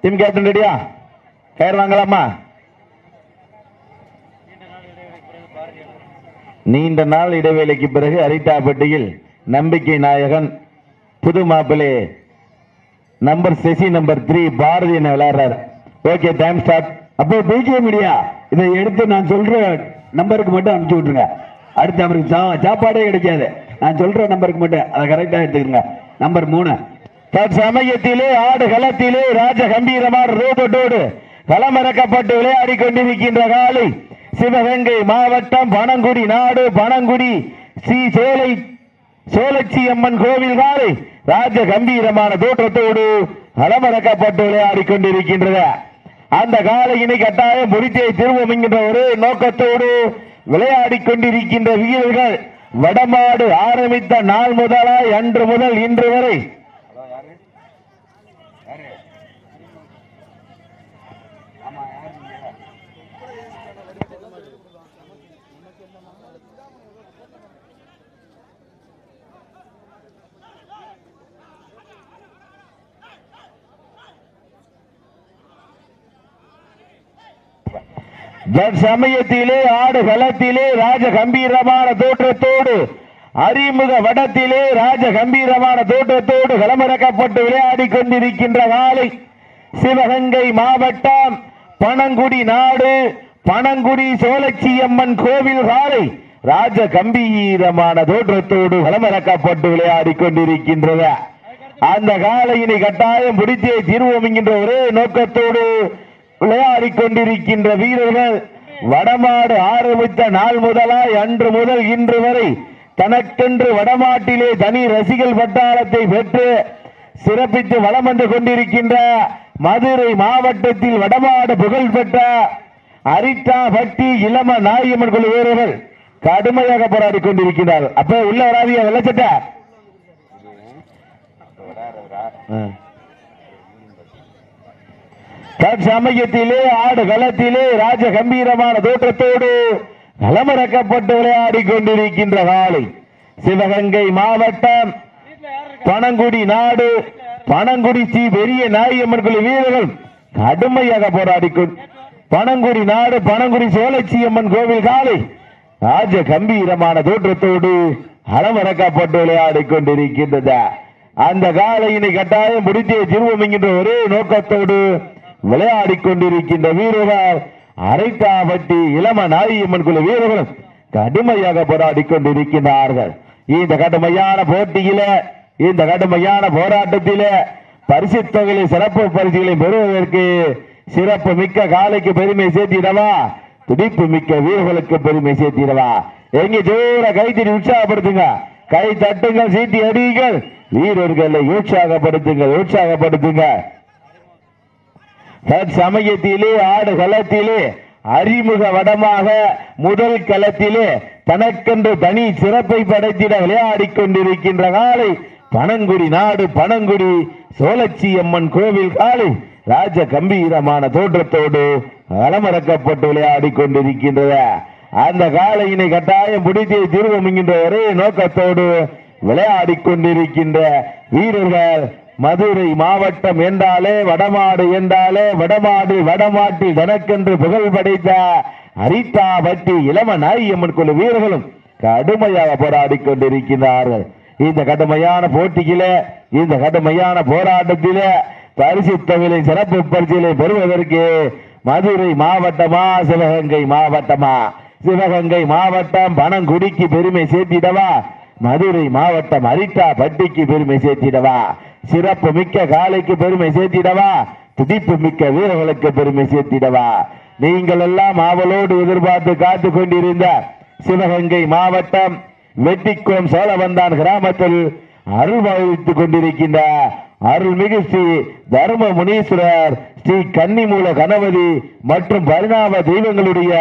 Team captain ரெடியா கயிறு வாங்கலாமா நீண்ட நாள் இடைவேளைக்கு பிறகு அரிட்டாப்பட்டியில் நம்பிக்கை நாயகன் புது மாப்பிள்ளை நம்பர் செசி நம்பர் த்ரீ பாரதி என்ன விளையாடுறாரு. ஓகே டைம் ஸ்டார்ட் அப்போ பிகே மீடியா இதை எடுத்து நான் சொல்ற நம்பருக்கு மட்டும் அனுப்பிச்சு விட்டுருங்க. அடுத்து அவருக்கு சா- சாப்பாடே கிடைக்காது. நான் சொல்ற நம்பருக்கு மட்டும் அதை கரெக்டாக எடுத்துக்கோங்க நம்பர் மூணு. தற்சமயத்திலே ஆடு களத்திலே ராஜ கம்பீரமான ரோபோட்டோடு களமிறக்கப்பட்டு விளையாடி கொண்டிருக்கின்ற காலை சிவகங்கை மாவட்டம் பனங்குடி நாடு பனங்குடி ஸ்ரீ சோலை சோழச்சி அம்மன் கோவில் காலை ராஜ கம்பீரமான தோற்றத்தோடு களமிறக்கப்பட்டு விளையாடி கொண்டிருக்கின்றது அந்த காலையினை கட்டாயம் முடித்தே திரும்பும் என்கின்ற ஒரு நோக்கத்தோடு விளையாடி கொண்டிருக்கின்ற வீரர்கள் வடமாடு ஆரம்பித்த நாள் முதலாய் அன்று முதல் இன்று வரை சமயத்திலே ஆடு களத்திலே ராஜ கம்பீரமான தோற்றத்தோடு அறிமுக வடத்திலே ராஜ கம்பீரமான தோற்றத்தோடு களமிறக்கப்பட்டு விளையாடி கொண்டிருக்கின்ற காலை சிவகங்கை மாவட்டம் பனங்குடி நாடு பனங்குடி சோழச்சியம்மன் கோவில் காலை ராஜ கம்பீரமான தோற்றத்தோடு களமிறக்கப்பட்டு விளையாடி கொண்டிருக்கின்றது அந்த காலையினை கட்டாயம் பிடித்தே தீர்வோம் என்கின்ற ஒரே நோக்கத்தோடு விளையாடி கொண்டிருக்கின்ற வீரர்கள் வடமாடு ஆரம்பித்த நாள் முதலாய் அன்று முதல் இன்று வரை தனக்கென்று வடமாட்டிலே தனி ரசிகல் பட்டாளத்தை பெற்று சிறப்பித்து வலம் வந்து கொண்டிருக்கின்ற மதுரை மாவட்டத்தில் வடமாடு புகழ் பெற்ற அரிட்டா பட்டி இளம நாயம்மன் குழு வீரர்கள் கடுமையாக போராடி கொண்டிருக்கிறார்கள் அப்ப உள்ள வராதிய வெள்ளச்சட்ட தற்சமயத்திலே ஆடு களத்திலே ராஜ கம்பீரமான தோற்றத்தோடு களமிறக்கப்பட்டு விளையாடி கொண்டிருக்கின்ற காலை. சிவகங்கை மாவட்டம் பனங்குடி நாடு பனங்குடி ஸ்ரீ பெரிய நாயம்மன் குழு வீரர்கள் கடுமையாக போராடி பனங்குடி நாடு பனங்குடி சோழச்சி அம்மன் கோவில் காலை ராஜ கம்பீரமான தோற்றத்தோடு அலமறக்கப்பட்டு விளையாடி கொண்டிருக்கின்றது. அந்த காலையினை கட்டாயம் பிடித்தே திருவம் என்கின்ற ஒரே நோக்கத்தோடு விளையாடி கொண்டிருக்கின்ற வீரர்கள் அரைத்தாபட்டி இளம நாயம்மன் குழு வீரர்களும் கடுமையாக போராடி கொண்டிருக்கிறார்கள் இந்த கடுமையான போட்டியில இந்த கடுமையான போராட்டத்தில பரிசு தொகையை சிறப்பு பரிசுகளை பெறுவதற்கு சிறப்பு மிக்க காலைக்கு பெருமை சேர்த்திடவா? துடிப்பு மிக்க வீரர்களுக்கு பெருமை சேர்த்திடவா? எங்க தூர கைத்தறி உற்சாகப்படுத்துங்க. கை தட்டுங்கள் சீட்டி அடியுங்கள். வீரர்களை உற்சாகப்படுத்துங்கள் உற்சாகப்படுத்துங்க. தற்சமயத்திலே ஆடு களத்திலே அறிமுக வடமாக முதல் களத்திலே தனக்கென்று தனி சிறப்பை படைத்திட விளையாடி கொண்டிருக்கின்ற காலை பனங்குடி நாடு பனங்குடி சோழச்சி அம்மன் கோவில் காலை ராஜ கம்பீரமான தோற்றத்தோடு அலமறக்கப்பட்டு விளையாடி கொண்டிருக்கின்றது அந்த காலையினை கட்டாயம் பிடித்தே திருவம் என்கின்ற ஒரே நோக்கத்தோடு விளையாடி கொண்டிருக்கின்ற வீரர்கள் மதுரை மாவட்டம் என்றாலே வடமாடு என்றாலே வடமாடு வடமாட்டில் தனக்கென்று புகழ் படைத்த அரித்தா பட்டி இளம நாயம்மன் குழு வீரர்களும் கடுமையாக போராடி கொண்டிருக்கிறார்கள் இந்த கடுமையான போட்டியில இந்த கடுமையான போராட்டத்தில பரிசு தமிழை சிறப்பு பரிசுகளை பெறுவதற்கு மதுரை மாவட்டமா சிவகங்கை மாவட்டமா? சிவகங்கை மாவட்டம் பணங்குடிக்கு பெருமை சேர்த்திடவா? மதுரை மாவட்டம் அரிட்டா பட்டிக்கு பெருமை சேர்த்திடவா? சிறப்பு மிக்க காலைக்கு பெருமை சேர்த்திடவா? துடிப்பு மிக்க வீரர்களுக்கு பெருமை சேர்த்திடவா? நீங்கள் எல்லாம் ஆவலோடு எதிர்பார்த்து காத்து கொண்டிருந்த சிவகங்கை மாவட்டம் வெட்டிக்குளம் சோழவந்தான் கிராமத்தில் அருள் வாழ்த்துக் கொண்டிருக்கின்ற அருள்மிகு ஸ்ரீ தர்ம முனீஸ்வரர் ஸ்ரீ கன்னிமூல கணபதி மற்றும் பரிணாம தெய்வங்களுடைய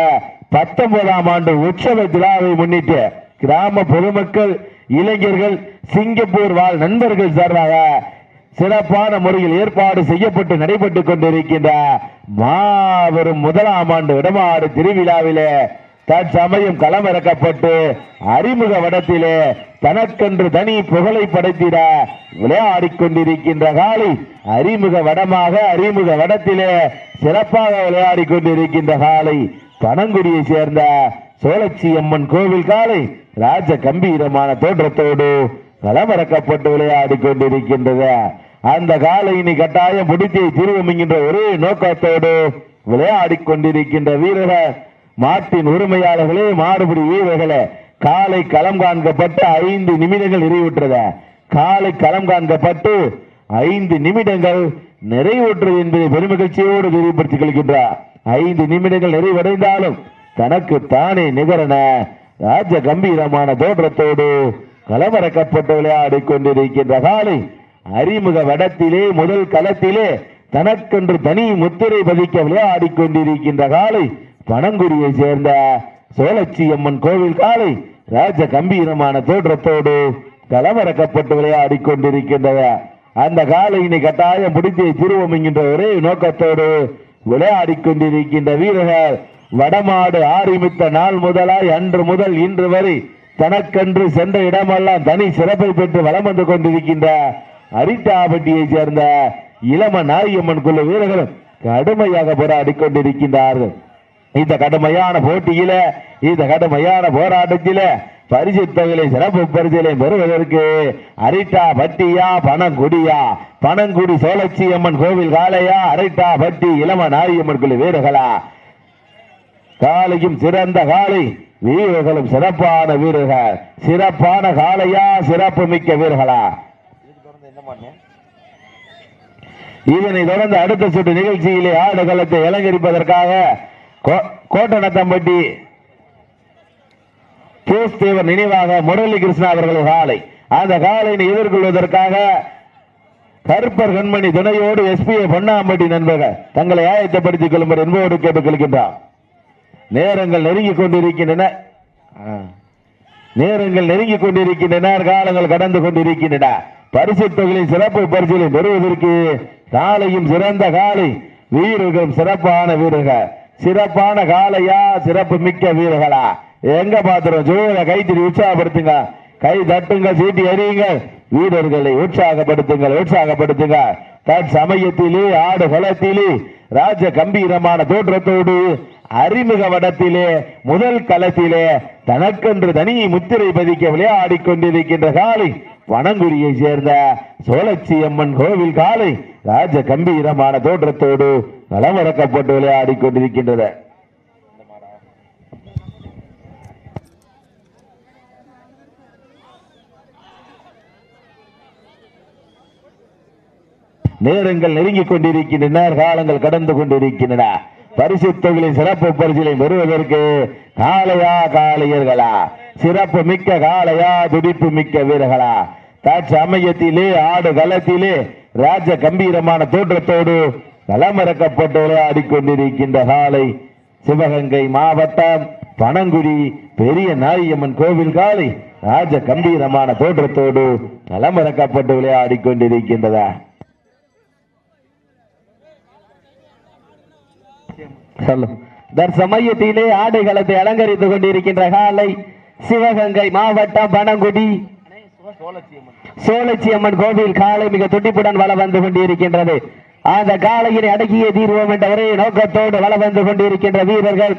பத்தொன்பதாம் ஆண்டு உற்சவ விழாவை முன்னிட்டு கிராம பொதுமக்கள் இளைஞர்கள் சிங்கப்பூர் வாழ் நண்பர்கள் சார்பாக சிறப்பான முறையில் ஏற்பாடு செய்யப்பட்டு நடைபெற்றுக் கொண்டிருக்கின்ற மாபெரும் முதலாம் ஆண்டு இடமாறு திருவிழாவிலே தற்சமயம் களமிறக்கப்பட்டு அறிமுக வடத்திலே தனக்கென்று தனி புகழை படைத்திட விளையாடிக் கொண்டிருக்கின்ற காலை அறிமுக வடமாக அறிமுக வடத்திலே சிறப்பாக விளையாடி கொண்டிருக்கின்ற காலை பனங்குடியை சேர்ந்த சோழச்சி அம்மன் கோவில் காலை ராஜ கம்பீரமான தோற்றத்தோடு களமிறக்கப்பட்டு விளையாடிக் கொண்டிருக்கின்றது. அந்த காலை இனி கட்டாயம் பிடித்து திருவமிக்கின்ற ஒரே நோக்கத்தோடு விளையாடி கொண்டிருக்கின்ற வீரர்கள் மாட்டின் உரிமையாளர்களே மாறுபடி வீரர்களே காலை களம் காண்கப்பட்டு ஐந்து நிமிடங்கள் நிறைவுற்றது. காலை களம் காண்கப்பட்டு ஐந்து நிமிடங்கள் நிறைவுற்றது என்பதை பெருமகிழ்ச்சியோடு தெரியப்படுத்திக் கொள்கின்றார். ஐந்து நிமிடங்கள் நிறைவடைந்தாலும் தனக்கு தானே நிகரன ராஜ கம்பீரமான தோற்றத்தோடு கலவரக்கப்பட்டு விளையாடி கொண்டிருக்கின்ற காலை அறிமுக வடத்திலே முதல் களத்திலே தனக்கென்று தனி முத்திரை பதிக்க விளையாடி கொண்டிருக்கின்ற காலை பனங்குடியை சேர்ந்த சோழச்சி அம்மன் கோவில் காலை ராஜ கம்பீரமான தோற்றத்தோடு கலவரக்கப்பட்டு விளையாடி கொண்டிருக்கின்றன அந்த காலையினை கட்டாயம் பிடித்து திருவம் என்கின்ற ஒரே நோக்கத்தோடு விளையாடி கொண்டிருக்கின்ற வீரர்கள் வடமாடு ஆரம்பித்த நாள் முதலாய் அன்று முதல் இன்று வரை தனக்கென்று சென்ற இடமெல்லாம் தனி சிறப்பை பெற்று வலம் வந்து கொண்டிருக்கின்ற அரிட்டாபட்டியை சேர்ந்த இளம நாயம்மன் குழு வீரர்களும் கடுமையாக போராடி கொண்டிருக்கின்றார்கள். இந்த கடுமையான போட்டியில இந்த கடுமையான போராட்டத்தில பரிசு தொகையிலே சிறப்பு பரிசிலை பெறுவதற்கு அரிட்டா பட்டியா பணங்குடியா பணங்குடி சோழச்சி அம்மன் கோவில் காலையா அரிட்டா பட்டி இளம நாயம்மன் குழு வீரர்களா காலையும் சிறந்த காலை. வீரர்களும் சிறப்பான வீரர்கள். சிறப்பான காளையா சிறப்பு மிக்க வீரர்களா? இதனை தொடர்ந்து அடுத்த சுற்று நிகழ்ச்சியிலே ஆடுகளத்தை அலங்கரிப்பதற்காக கோ- கோட்டநத்தம்பட்டி போஸ் தேவர் நினைவாக முரளி கிருஷ்ணா அவர்கள் காலை. அந்த காலையினை எதிர்கொள்வதற்காக கருப்பர் கண்மணி துணையோடு எஸ்பிஐ பொன்னாம்பட்டி நண்பர்கள் தங்களை ஆயத்தப்படுத்திக் கொள்ளும்படி என்போடு கேட்டுக் கொள்கின்றார் நேரங்கள் நெருங்கிக் கொண்டிருக்கின்றன. நேரங்கள் நெருங்கிக் கொண்டிருக்கின்றன காலங்கள் கடந்து கொண்டிருக்கின்றன. பரிசு தொகையின் சிறப்பு பரிசுகளை பெறுவதற்கு காலையும் சிறந்த காலை. வீரர்களும் சிறப்பான வீரர்கள். சிறப்பான காலையா சிறப்பு மிக்க வீரர்களா? எங்க பாத்துறோம் ஜோர கைத்தறி உற்சாகப்படுத்துங்க. கை தட்டுங்க சீட்டி எறியுங்க வீரர்களை உற்சாகப்படுத்துங்கள் உற்சாகப்படுத்துங்க. தற்சமயத்திலே ஆடு களத்திலே ராஜ கம்பீரமான தோற்றத்தோடு அறிமுக வடத்திலே முதல் களத்திலே தனக்கென்று தனி முத்திரை பதிக்க விளையாடி கொண்டிருக்கின்ற காலை வனங்குடியை சேர்ந்த சோழச்சி அம்மன் கோவில் காலை ராஜ கம்பீரமான தோற்றத்தோடு களமிறக்கப்பட்டு விளையாடி கொண்டிருக்கின்றன நேரங்கள் நெருங்கிக் கொண்டிருக்கின்றன காலங்கள் கடந்து கொண்டிருக்கின்றன. பரிசு சிறப்பு பரிசிலை பெறுவதற்கு காளையா காளையர்களா? சிறப்பு மிக்க காளையா துடிப்பு மிக்க வீரர்களா? தற்சமயத்திலே ஆடு களத்திலே ராஜ கம்பீரமான தோற்றத்தோடு களமிறக்கப்பட்டு விளையாடி கொண்டிருக்கின்ற காலை சிவகங்கை மாவட்டம் பனங்குடி பெரிய நாயம்மன் கோவில் காலை ராஜ கம்பீரமான தோற்றத்தோடு களமிறக்கப்பட்டு விளையாடி கொண்டிருக்கின்றதா சொல்லும். தற்சமயத்திலே ஆடைகளத்தை அலங்கரித்துக் கொண்டிருக்கின்ற காலை சிவகங்கை மாவட்டம் பனங்குடி. சோழச்சியம்மன் கோவில் காலை மிக துடிப்புடன் வள வந்து கொண்டிருக்கின்றது. அந்த காலையினை அடக்கிய தீர்வோம் என்ற ஒரே நோக்கத்தோடு வள வந்து கொண்டிருக்கின்ற வீரர்கள்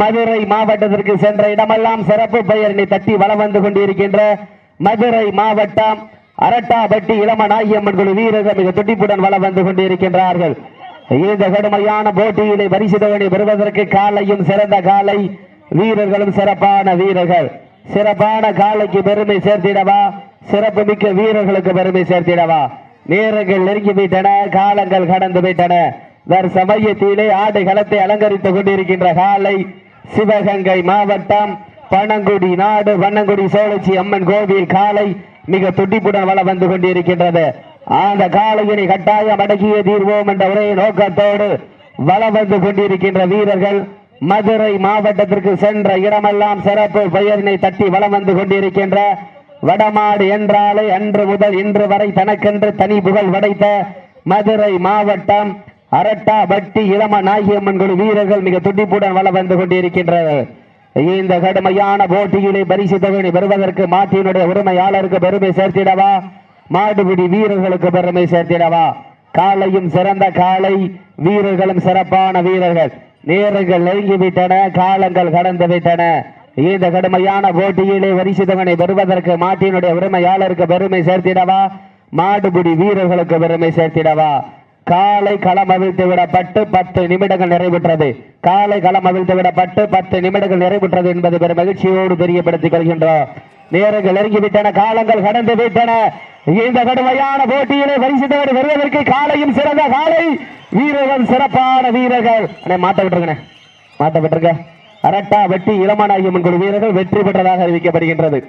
மதுரை மாவட்டத்திற்கு சென்ற இடமெல்லாம் சிறப்பு பெயரினை தட்டி வள வந்து கொண்டிருக்கின்ற மதுரை மாவட்டம் அரட்டாபட்டி இளமநாயம்மன் குழு வீரர்கள் மிக துடிப்புடன் வள வந்து கொண்டிருக்கின்றார்கள். இந்த கடுமையான போட்டியிலே பரிசுதவனை பெறுவதற்கு காலையும் சிறந்த காலை வீரர்களும் சிறப்பான வீரர்கள். சிறப்பான காலைக்கு பெருமை சேர்த்திடவா? சிறப்பு மிக்க வீரர்களுக்கு பெருமை சேர்த்திடவா? நேரங்கள் நெருங்கி விட்டன காலங்கள் கடந்து விட்டன சமயத்திலே ஆடு களத்தை அலங்கரித்துக் கொண்டிருக்கின்ற காலை சிவகங்கை மாவட்டம் பனங்குடி நாடு வண்ணங்குடி சோழச்சி அம்மன் கோவில் காலை மிக துடிப்புடன் வள வந்து கொண்டிருக்கின்றது. அந்த காலையினை கட்டாயம் அடக்கிய தீர்வோம் என்ற ஒரே நோக்கத்தோடு வளம் வந்து கொண்டிருக்கின்ற வீரர்கள் மதுரை மாவட்டத்திற்கு சென்ற இடமெல்லாம் சிறப்பு பெயரினை தட்டி வளம் வந்து கொண்டிருக்கின்ற வடமாடு என்றாலே அன்று முதல் இன்று வரை தனக்கென்று தனி புகழ் படைத்த மதுரை மாவட்டம் அரட்டா பட்டி இளம நாயகியம்மன் குழு வீரர்கள் மிக துடிப்புடன் வளம் வந்து கொண்டிருக்கின்றனர். இந்த கடுமையான போட்டியிலே பரிசு தொகை பெறுவதற்கு மாட்டினுடைய உரிமையாளருக்கு பெருமை சேர்த்திடவா? மாடுபிடி வீரர்களுக்கு பெருமை சேர்த்திடவா? காலையும் சிறந்த காலை வீரர்களும் சிறப்பான வீரர்கள். நேரங்கள் நெருங்கிவிட்டன காலங்கள் கடந்து விட்டன இந்த கடுமையான போட்டியிலே வரிசிதவனை பெறுவதற்கு மாட்டினுடைய உரிமையாளருக்கு பெருமை சேர்த்திடவா? மாடுபிடி வீரர்களுக்கு பெருமை சேர்த்திடவா? காலை களம் அவிழ்த்து விடப்பட்டு பத்து நிமிடங்கள் நிறைவுற்றது. காலை களம் அவிழ்த்து விடப்பட்டு பத்து நிமிடங்கள் நிறைவுற்றது என்பது பெரும் மகிழ்ச்சியோடு தெரியப்படுத்திக் கொள்கின்றோம். நேரங்கள் நெருங்கிவிட்டன காலங்கள் கடந்து விட்டன இந்த கடுமையான போட்டியிலே பரிசுத்தவரை வருவதற்கு காலையும் சிறந்த காலை. வீரர்கள் சிறப்பான வீரர்கள். மாட்டப்பட்டிருக்கேன் மாட்டப்பட்டிருக்க அரட்டா வெட்டி இளமனாகியம்மன் குழு வீரர்கள் வெற்றி பெற்றதாக அறிவிக்கப்படுகின்றது.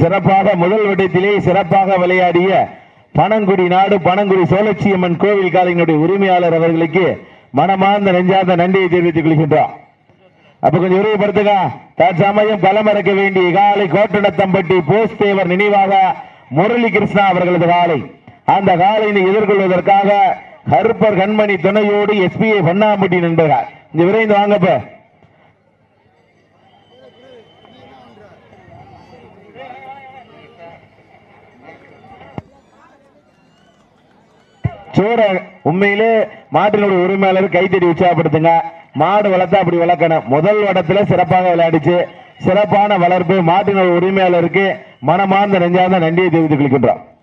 சிறப்பாக முதல் வட்டத்திலே சிறப்பாக விளையாடிய பனங்குடி நாடு பனங்குடி சோழச்சியம்மன் கோவில் காலையினுடைய உரிமையாளர் அவர்களுக்கு மனமார்ந்த நெஞ்சார்ந்த நன்றியை தெரிவித்துக் கொள்கின்றோம். அப்ப கொஞ்சம் விரிவுபடுத்துங்க. தற்சமயம் களமிறக்க வேண்டிய காலை கோட்டடத்தம்பட்டி போஸ்ட் தேவர் நினைவாக முரளி கிருஷ்ணா அவர்களது காலை. அந்த காலையினை எதிர்கொள்வதற்காக கருப்பர் கண்மணி துணையோடு எஸ்பிஐ பொன்னாம்பட்டி நண்பர்கள் இந்த விரைந்து வாங்கப்ப சூட உண்மையிலே மாட்டினுடைய உரிமையாளர் கைத்தடி உற்சாகப்படுத்துங்க. மாடு வளர்த்தா அப்படி வளர்க்கணும். முதல் வடத்துல சிறப்பாக விளையாடிச்சு. சிறப்பான வளர்ப்பு மாட்டின உரிமையாளருக்கு மனமார்ந்த நெஞ்சார்ந்த நன்றியை தெரிவித்துக் கொள்கின்றோம்.